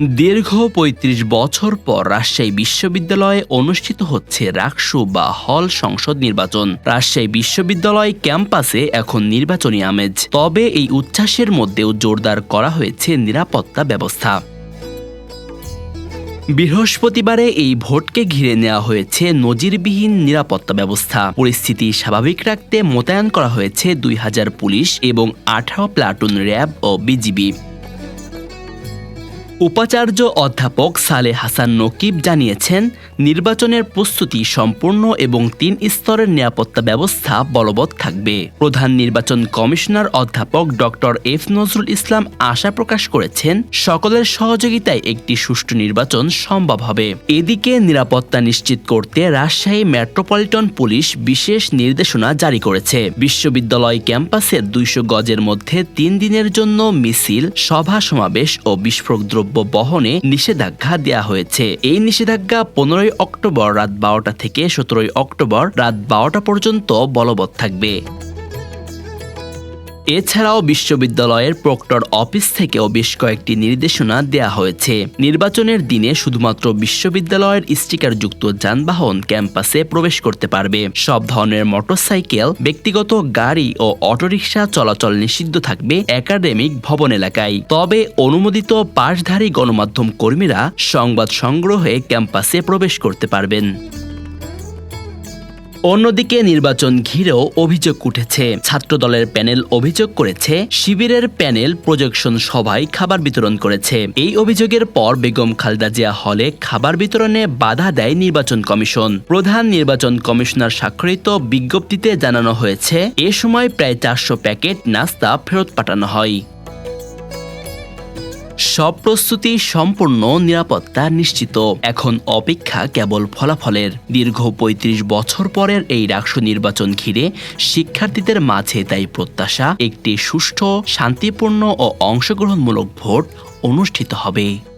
দীর্ঘ ৩৫ বছর পর রাজশাহী বিশ্ববিদ্যালয়ে অনুষ্ঠিত হচ্ছে রাকসু বা হল সংসদ নির্বাচন। রাজশাহী বিশ্ববিদ্যালয় ক্যাম্পাসে এখন নির্বাচনী আমেজ। তবে এই উচ্ছ্বাসের মধ্যেও জোরদার করা হয়েছে নিরাপত্তা ব্যবস্থা। বৃহস্পতিবারে এই ভোটকে ঘিরে নেওয়া হয়েছে নজিরবিহীন নিরাপত্তা ব্যবস্থা। পরিস্থিতি স্বাভাবিক রাখতে মোতায়েন করা হয়েছে দুই হাজার পুলিশ এবং আঠারো প্লাটুন র্যাব ও বিজিবি। উপাচার্য অধ্যাপক সালে হাসান নকিব জানিয়েছেন, নির্বাচনের প্রস্তুতি সম্পূর্ণ এবং তিন স্তরের নিরাপত্তা ব্যবস্থা বলবৎ থাকবে। প্রধান নির্বাচন কমিশনার অধ্যাপক ডক্টর এফ নজরুল ইসলাম আশা প্রকাশ করেছেন, সকলের সহযোগিতায় একটি সুষ্ঠু নির্বাচন সম্ভব হবে। এদিকে নিরাপত্তা নিশ্চিত করতে রাজশাহী মেট্রোপলিটন পুলিশ বিশেষ নির্দেশনা জারি করেছে। বিশ্ববিদ্যালয় ক্যাম্পাসের দুইশো গজের মধ্যে তিন দিনের জন্য মিছিল, সভা সমাবেশ ও বিস্ফোরক দ্রব্য বহনে নিষেধাজ্ঞা দেওয়া হয়েছে। এই নিষেধাজ্ঞা পনেরোই অক্টোবর রাত বারোটা থেকে সতেরোই অক্টোবর রাত বারোটা পর্যন্ত বলবৎ থাকবে। এছাড়াও বিশ্ববিদ্যালয়ের প্রক্টর অফিস থেকেও বেশ কয়েকটি নির্দেশনা দেয়া হয়েছে। নির্বাচনের দিনে শুধুমাত্র বিশ্ববিদ্যালয়ের স্টিকারযুক্ত যানবাহন ক্যাম্পাসে প্রবেশ করতে পারবে। সব ধরনের মোটরসাইকেল, ব্যক্তিগত গাড়ি ও অটোরিকশা চলাচল নিষিদ্ধ থাকবে একাডেমিক ভবন এলাকায়। তবে অনুমোদিত পাশধারী গণমাধ্যম কর্মীরা সংবাদ সংগ্রহে ক্যাম্পাসে প্রবেশ করতে পারবেন। অন্যদিকে নির্বাচন ঘিরেও অভিযোগ উঠেছে। ছাত্রদলের প্যানেল অভিযোগ করেছে, শিবিরের প্যানেল প্রজেকশন সভায় খাবার বিতরণ করেছে। এই অভিযোগের পর বেগম খালদা জিয়া হলে খাবার বিতরণে বাধা দেয় নির্বাচন কমিশন। প্রধান নির্বাচন কমিশনার স্বাক্ষরিত বিজ্ঞপ্তিতে জানানো হয়েছে, এ সময় প্রায় চারশো প্যাকেট নাস্তা ফেরত পাঠানো হয়। সব প্রস্তুতি সম্পূর্ণ, নিরাপত্তা নিশ্চিত। এখন অপেক্ষা কেবল ফলাফলের। দীর্ঘ ৩৫ বছর পরের এই রাষ্ট্র নির্বাচন ঘিরে শিক্ষার্থীদের মাঝে তাই প্রত্যাশা, একটি সুষ্ঠু, শান্তিপূর্ণ ও অংশগ্রহণমূলক ভোট অনুষ্ঠিত হবে।